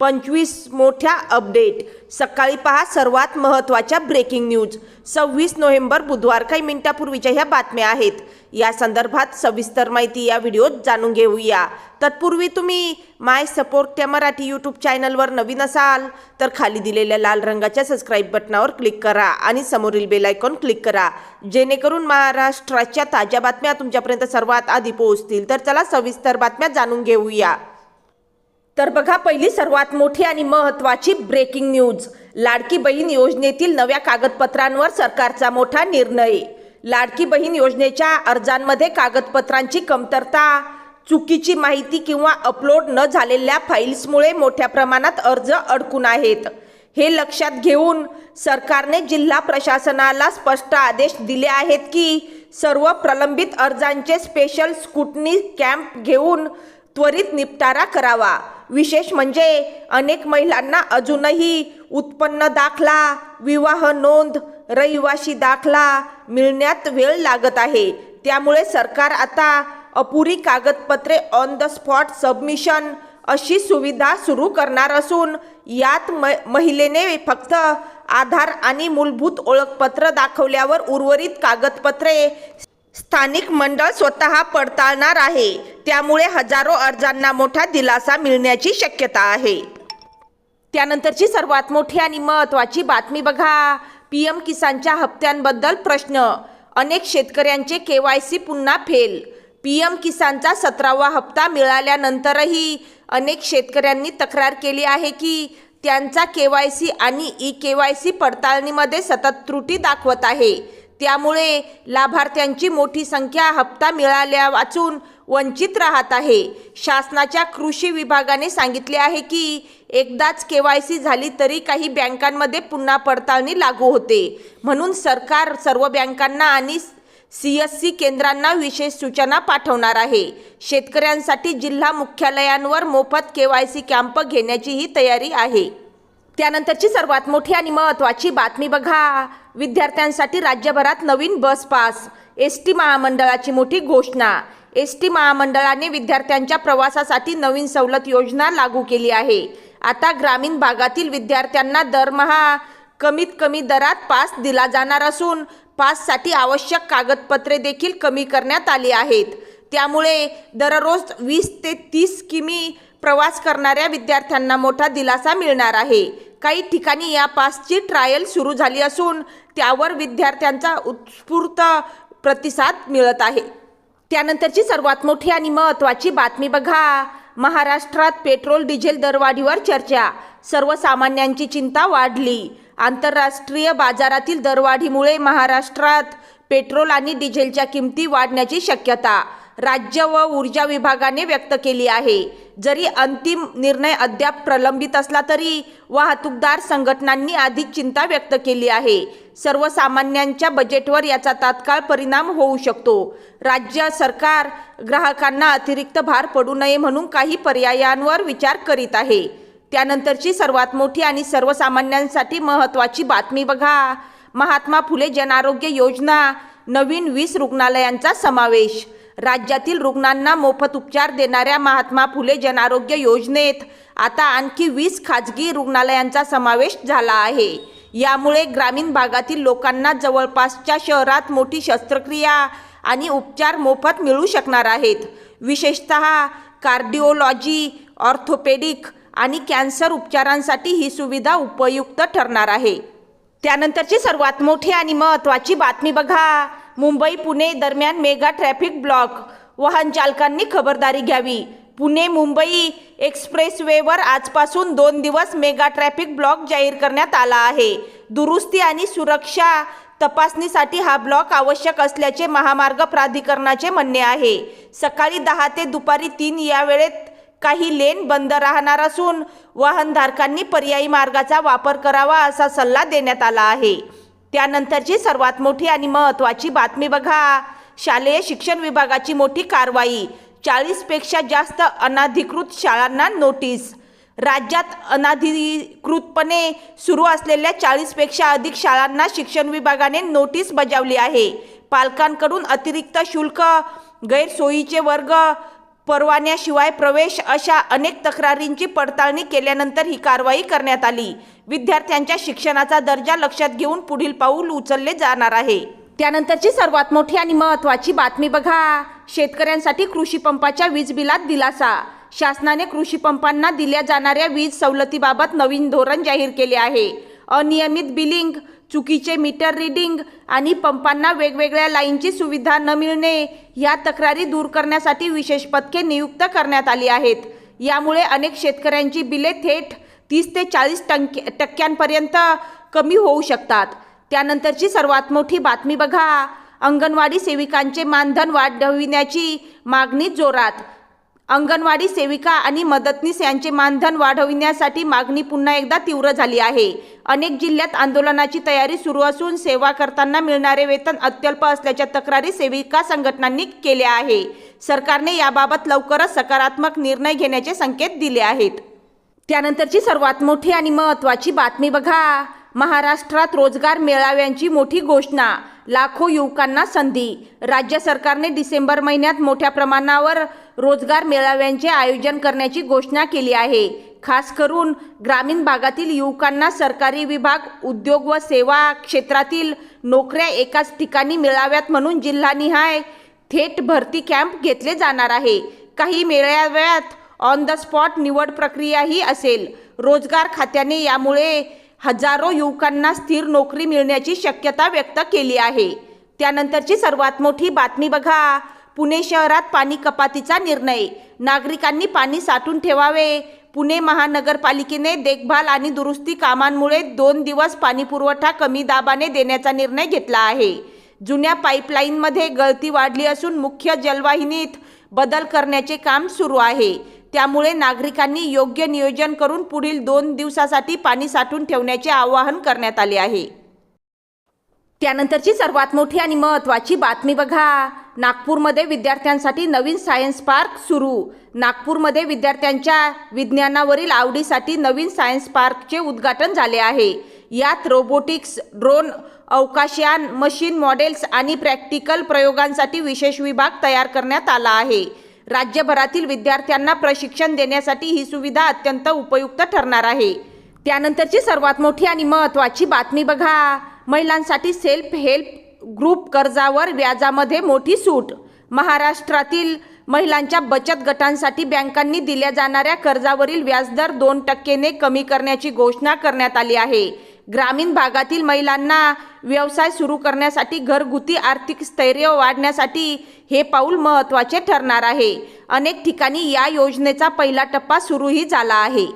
पंचवीस मोठ्या अपडेट. सकाळी पहा सर्वात महत्त्वाच्या ब्रेकिंग न्यूज सव्वीस नोव्हेंबर बुधवार काही मिनिटापूर्वीच्या ह्या बातम्या आहेत. या संदर्भात सविस्तर माहिती या व्हिडिओत जाणून घेऊया. तत्पूर्वी तुम्ही माय सपोर्ट त्या मराठी यूट्यूब चॅनलवर नवीन असाल तर खाली दिलेल्या लाल रंगाच्या सबस्क्राईब बटनावर क्लिक करा आणि समोरील बेल आयकॉन क्लिक करा. जेणेकरून महाराष्ट्राच्या ताज्या बातम्या तुमच्यापर्यंत सर्वात आधी पोहोचतील. तर चला सविस्तर बातम्या जाणून घेऊया. तर बघा पहिली सर्वात मोठी आणि महत्त्वाची ब्रेकिंग न्यूज लाडकी बहीण योजनेतील नव्या कागदपत्रांवर सरकारचा मोठा निर्णय. लाडकी बहीण योजनेच्या अर्जांमध्ये कागदपत्रांची कमतरता चुकीची माहिती किंवा अपलोड न झालेल्या फाईल्समुळे मोठ्या प्रमाणात अर्ज अडकून आहेत. हे लक्षात घेऊन सरकारने जिल्हा प्रशासनाला स्पष्ट आदेश दिले आहेत की सर्व प्रलंबित अर्जांचे स्पेशल स्कुटनी कॅम्प घेऊन त्वरित निपटारा करावा. विशेष म्हणजे अनेक महिलांना अजूनही उत्पन्न दाखला विवाह नोंद रहिवाशी दाखला मिळण्यात वेळ लागत आहे. त्यामुळे सरकार आता अपुरी कागदपत्रे ऑन द स्पॉट सबमिशन अशी सुविधा सुरू करणार असून यात म महिलेने फक्त आधार आणि मूलभूत ओळखपत्र दाखवल्यावर उर्वरित कागदपत्रे स्थानिक मंडळ स्वतः पडताळणार आहे. त्यामुळे हजारो अर्जांना मोठा दिलासा मिळण्याची शक्यता आहे. त्यानंतरची सर्वात मोठी आणि महत्त्वाची बातमी बघा. पी एम किसानच्या हप्त्यांबद्दल प्रश्न. अनेक शेतकऱ्यांचे के वाय सी पुन्हा फेल. पी एम किसानचा सतरावा हप्ता मिळाल्यानंतरही अनेक शेतकऱ्यांनी तक्रार केली आहे की त्यांचा के वाय सी आणि ई के वाय सी पडताळणीमध्ये सतत त्रुटी दाखवत आहे. त्यामुळे लाभार्थ्यांची मोठी संख्या हप्ता मिळाल्या वाचून वंचित राहत आहे. शासनाच्या कृषी विभागाने सांगितले आहे की एकदाच के वाय सी झाली तरी काही बँकांमध्ये पुन्हा पडताळणी लागू होते. म्हणून सरकार सर्व बँकांना आणि सी एस सी केंद्रांना विशेष सूचना पाठवणार आहे. शेतकऱ्यांसाठी जिल्हा मुख्यालयांवर मोफत के वाय सी कॅम्प घेण्याचीही तयारी आहे. त्यानंतरची सर्वात मोठी आणि महत्त्वाची बातमी बघा. विद्यार्थ्यांसाठी राज्यभरात नवीन बस पास एस टी महामंडळाची मोठी घोषणा. एस टी महामंडळाने विद्यार्थ्यांच्या प्रवासासाठी नवीन सवलत योजना लागू केली आहे. आता ग्रामीण भागातील विद्यार्थ्यांना दरमहा कमीत कमी दरात पास दिला जाणार असून पाससाठी आवश्यक कागदपत्रे देखील कमी करण्यात आली आहेत. त्यामुळे दररोज वीस ते तीस किमी प्रवास करणाऱ्या विद्यार्थ्यांना मोठा दिलासा मिळणार आहे. काही ठिकाणी या पासची ट्रायल सुरू झाली असून त्यावर विद्यार्थ्यांचा उत्स्फूर्त प्रतिसाद मिळत आहे. त्यानंतरची सर्वात मोठी आणि महत्त्वाची बातमी बघा. महाराष्ट्रात पेट्रोल डिझेल दरवाढीवर चर्चा. सर्वसामान्यांची चिंता वाढली. आंतरराष्ट्रीय बाजारातील दरवाढीमुळे महाराष्ट्रात पेट्रोल आणि डिझेलच्या किमती वाढण्याची शक्यता. राज्य व ऊर्जा विभागाने व्यक्त केली आहे. जरी अंतिम निर्णय अद्याप प्रलंबित असला तरी वाहतूकदार संघटनांनी अधिक चिंता व्यक्त केली आहे. सर्वसामान्यांच्या बजेटवर याचा तात्काळ परिणाम होऊ शकतो. राज्य सरकार ग्राहकांना अतिरिक्त भार पडू नये म्हणून काही पर्यायांवर विचार करीत आहे. त्यानंतरची सर्वात मोठी आणि सर्वसामान्यांसाठी महत्त्वाची बातमी बघा. महात्मा फुले जनआरोग्य योजना नवीन वीस रुग्णालयांचा समावेश. राज्यातील रुग्णांना मोफत उपचार देणाऱ्या महात्मा फुले जनआरोग्य योजनेत आता आणखी वीस खाजगी रुग्णालयांचा समावेश झाला आहे. यामुळे ग्रामीण भागातील लोकांना जवळपासच्या शहरात मोठी शस्त्रक्रिया आणि उपचार मोफत मिळू शकणार आहेत. विशेषत कार्डिओलॉजी ऑर्थोपेडिक आणि कॅन्सर उपचारांसाठी ही सुविधा उपयुक्त ठरणार आहे. त्यानंतरची सर्वात मोठी आणि महत्त्वाची बातमी बघा. मुंबई पुणे दरम्यान मेगा ट्रॅफिक ब्लॉक. वाहन चालकांनी खबरदारी घ्यावी. पुणे मुंबई एक्सप्रेसवेवर आजपासून दोन दिवस मेगा ट्रॅफिक ब्लॉक जाहीर करण्यात आला आहे. दुरुस्ती आणि सुरक्षा तपासणीसाठी हा ब्लॉक आवश्यक असल्याचे महामार्ग प्राधिकरणाचे म्हणणे आहे. सकाळी दहा ते दुपारी तीन या वेळेत काही लेन बंद राहणार असून वाहनधारकांनी पर्यायी मार्गाचा वापर करावा असा सल्ला देण्यात आला आहे. त्यानंतरची सर्वात मोठी आणि महत्त्वाची बातमी बघा. शालेय शिक्षण विभागाची मोठी कारवाई. चाळीसपेक्षा जास्त अनाधिकृत शाळांना नोटीस. राज्यात अनाधिकृतपणे सुरू असलेल्या चाळीसपेक्षा अधिक शाळांना शिक्षण विभागाने नोटीस बजावली आहे. पालकांकडून अतिरिक्त शुल्क गैरसोयीचे वर्ग परवान्याशिवाय प्रवेश अशा अनेक तक्रारींची पडताळणी केल्यानंतर ही कारवाई करण्यात आली. विद्यार्थ्यांच्या शिक्षणाचा दर्जा लक्षात घेऊन पुढील पाऊल उचलले जाणार आहे. त्यानंतरची सर्वात मोठी आणि महत्त्वाची बातमी बघा. शेतकऱ्यांसाठी कृषी पंपाच्या वीज बिलात दिलासा. शासनाने कृषी पंपांना दिल्या जाणाऱ्या वीज सवलतीबाबत नवीन धोरण जाहीर केले आहे. अनियमित बिलिंग चुकीचे मीटर रिडिंग आणि पंपांना वेगवेगळ्या लाईनची सुविधा न मिळणे या तक्रारी दूर करण्यासाठी विशेष पथके नियुक्त करण्यात आली आहेत. यामुळे अनेक शेतकऱ्यांची बिले थेट तीस ते चाळीस टंके टक्क्यांपर्यंत कमी होऊ शकतात. त्यानंतरची सर्वात मोठी बातमी बघा. अंगणवाडी सेविकांचे मानधन वाढविण्याची मागणी जोरात. अंगणवाडी सेविका आणि मदतनीस यांचे मानधन वाढविण्यासाठी मागणी पुन्हा एकदा तीव्र झाली आहे. अनेक जिल्ह्यात आंदोलनाची तयारी सुरू असून सेवा करताना मिळणारे वेतन अत्यल्प असल्याच्या तक्रारी सेविका संघटनांनी केल्या आहे. सरकारने याबाबत लवकरच सकारात्मक निर्णय घेण्याचे संकेत दिले आहेत. त्यानंतरची सर्वात मोठी आणि महत्त्वाची बातमी बघा. महाराष्ट्रात रोजगार मेळाव्यांची मोठी घोषणा लाखो युवकांना संधी. राज्य सरकारने डिसेंबर महिन्यात मोठ्या प्रमाणावर रोजगार मेळाव्यांचे आयोजन करण्याची घोषणा केली आहे. खास करून ग्रामीण भागातील युवकांना सरकारी विभाग उद्योग व सेवा क्षेत्रातील नोकऱ्या एकाच ठिकाणी मिळाव्यात म्हणून जिल्हानिहाय थेट भरती कॅम्प घेतले जाणार आहे. काही मेळाव्यात ऑन द स्पॉट निवड प्रक्रियाही असेल. रोजगार खात्याने यामुळे हजारो युवकांना स्थिर नोकरी मिळण्याची शक्यता व्यक्त केली आहे. त्यानंतरची सर्वात मोठी बातमी बघा. पुणे शहरात पाणी कपातीचा निर्णय. नागरिकांनी पाणी साठून ठेवावे. पुणे महानगरपालिकेने देखभाल आणि दुरुस्ती कामांमुळे दोन दिवस पाणीपुरवठा कमी दाबाने देण्याचा निर्णय घेतला आहे. जुन्या पाईपलाईनमध्ये गळती वाढली असून मुख्य जलवाहिनीत बदल करण्याचे काम सुरू आहे. त्यामुळे नागरिकांनी योग्य नियोजन करून पुढील दोन दिवसासाठी पाणी साठून ठेवण्याचे आवाहन करण्यात आले आहे. त्यानंतरची सर्वात मोठी आणि महत्त्वाची बातमी बघा. नागपूरमध्ये विद्यार्थ्यांसाठी नवीन सायन्स पार्क सुरू. नागपूरमध्ये विद्यार्थ्यांच्या विज्ञानावरील आवडीसाठी नवीन सायन्स पार्कचे उद्घाटन झाले आहे. यात रोबोटिक्स ड्रोन अवकाशयान मशीन मॉडेल्स आणि प्रॅक्टिकल प्रयोगांसाठी विशेष विभाग तयार करण्यात आला आहे. राज्यभरातील विद्यार्थ्यांना प्रशिक्षण देण्यासाठी ही सुविधा अत्यंत उपयुक्त ठरणार आहे. त्यानंतरची सर्वात मोठी आणि महत्त्वाची बातमी बघा. महिलांसाठी सेल्फ हेल्प ग्रुप कर्जावर व्याजामध्ये मोठी सूट. महाराष्ट्रातील महिलांच्या बचत गटांसाठी बँकांनी दिल्या जाणाऱ्या कर्जावरील व्याजदर दोन टक्केने कमी करण्याची घोषणा करण्यात आली आहे. ग्रामीण भागातील महिलांना व्यवसाय सुरू करण्यासाठी घरगुती आर्थिक स्थैर्य वाढण्यासाठी हे पाऊल महत्त्वाचे ठरणार आहे. अनेक ठिकाणी या योजनेचा पहिला टप्पा सुरूही झाला आहे.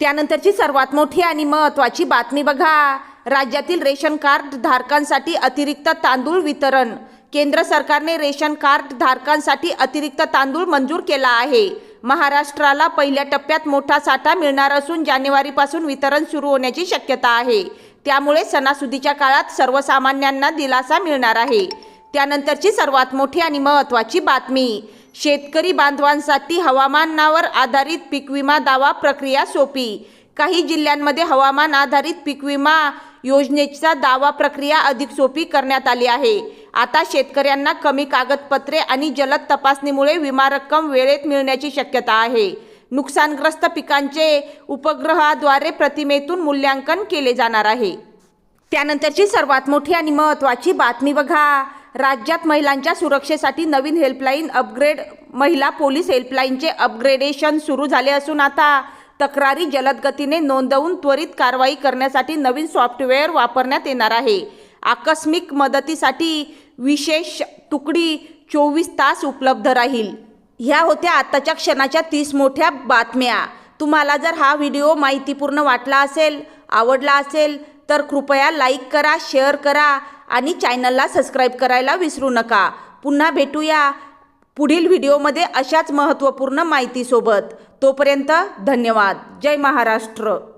त्यानंतरची सर्वात मोठी आणि महत्त्वाची बातमी बघा. राज्यातील रेशन कार्ड धारकांसाठी अतिरिक्त तांदूळ वितरण. केंद्र सरकारने रेशन कार्ड धारकांसाठी अतिरिक्त तांदूळ मंजूर केला आहे. महाराष्ट्राला पहिल्या टप्प्यात मोठा साठा मिळणार असून जानेवारीपासून वितरण सुरू होण्याची शक्यता आहे. त्यामुळे सणासुदीच्या काळात सर्वसामान्यांना दिलासा मिळणार आहे. त्यानंतरची सर्वात मोठी आणि महत्त्वाची बातमी. शेतकरी बांधवांसाठी हवामानावर आधारित पीक विमा दावा प्रक्रिया सोपी. काही जिल्ह्यांमध्ये हवामान आधारित पीक विमा योजनेचा दावा प्रक्रिया अधिक सोपी करण्यात आली आहे. आता शेतकऱ्यांना कमी कागदपत्रे आणि जलद तपासणीमुळे विमा रक्कम वेळेत मिळण्याची शक्यता आहे. नुकसानग्रस्त पिकांचे उपग्रहाद्वारे प्रतिमेतून मूल्यांकन केले जाणार आहे. त्यानंतरची सर्वात मोठी आणि महत्त्वाची बातमी बघा. राज्यात महिलांच्या सुरक्षेसाठी नवीन हेल्पलाईन अपग्रेड महिला पोलीस हेल्पलाईनचे अपग्रेडेशन सुरू झाले असून आता तक्रारी जलदगतीने नोंदवून त्वरित कारवाई करण्यासाठी नवीन सॉफ्टवेअर वापरण्यात येणार आहे. आकस्मिक मदतीसाठी विशेष तुकडी चोवीस तास उपलब्ध राहील. ह्या होत्या आत्ताच्या क्षणाच्या तीस मोठ्या बातम्या. तुम्हाला जर हा व्हिडिओ माहितीपूर्ण वाटला असेल आवडला असेल तर कृपया लाईक करा शेअर करा आणि चॅनलला सबस्क्राईब करायला विसरू नका. पुन्हा भेटूया पुढील व्हिडिओमध्ये अशाच महत्त्वपूर्ण माहितीसोबत. तोपर्यंत धन्यवाद. जय महाराष्ट्र.